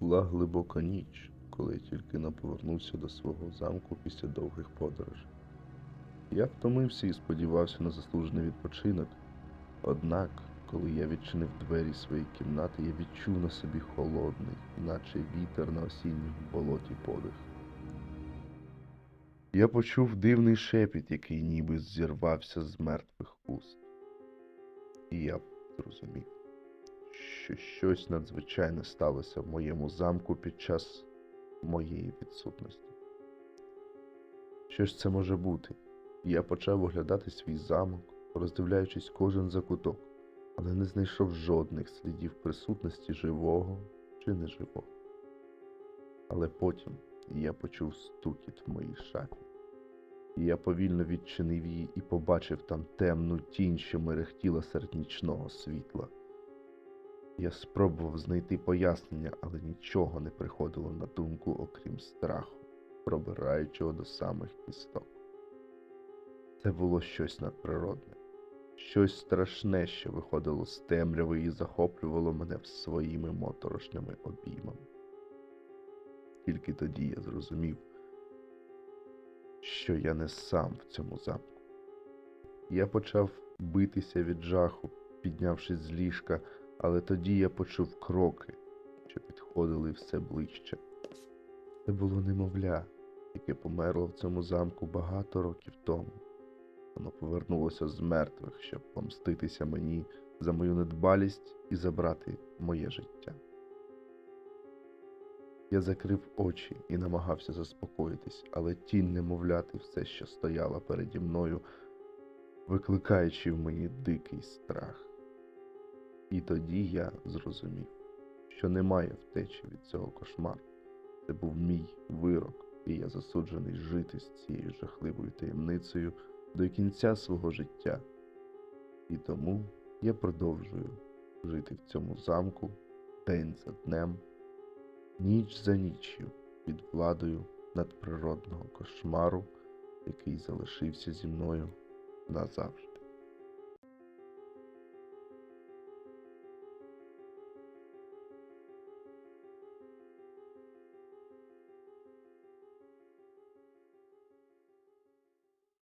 Була глибока ніч, коли я тільки не повернувся до свого замку після довгих подорожей. Я втомився і сподівався на заслужений відпочинок. Однак, коли я відчинив двері своєї кімнати, я відчув на собі холодний, наче вітер на осінньому болоті подих. Я почув дивний шепіт, який ніби зірвався з мертвих уст. І я зрозумів, що щось надзвичайне сталося в моєму замку під час моєї відсутності. Що ж це може бути? Я почав оглядати свій замок, роздивляючись кожен закуток, але не знайшов жодних слідів присутності живого чи неживого. Але потім я почув стукіт в моїй шафі. Я повільно відчинив її і побачив там темну тінь, що мерехтіла серед нічного світла. Я спробував знайти пояснення, але нічого не приходило на думку, окрім страху, пробираючого до самих кісток. Це було щось надприродне, щось страшне, що виходило з темряви і захоплювало мене своїми моторошними обіймами. Тільки тоді я зрозумів, що я не сам в цьому замку. Я почав битися від жаху, піднявшись з ліжка, але тоді я почув кроки, що підходили все ближче. Це було немовля, яке померло в цьому замку багато років тому. Воно повернулося з мертвих, щоб помститися мені за мою недбалість і забрати моє життя. Я закрив очі і намагався заспокоїтись, але тінь немовляти все ще стояла переді мною, викликаючи в мені дикий страх. І тоді я зрозумів, що немає втечі від цього кошмару. Це був мій вирок, і я засуджений жити з цією жахливою таємницею до кінця свого життя. І тому я продовжую жити в цьому замку день за днем, ніч за ніччю під владою надприродного кошмару, який залишився зі мною назавжди.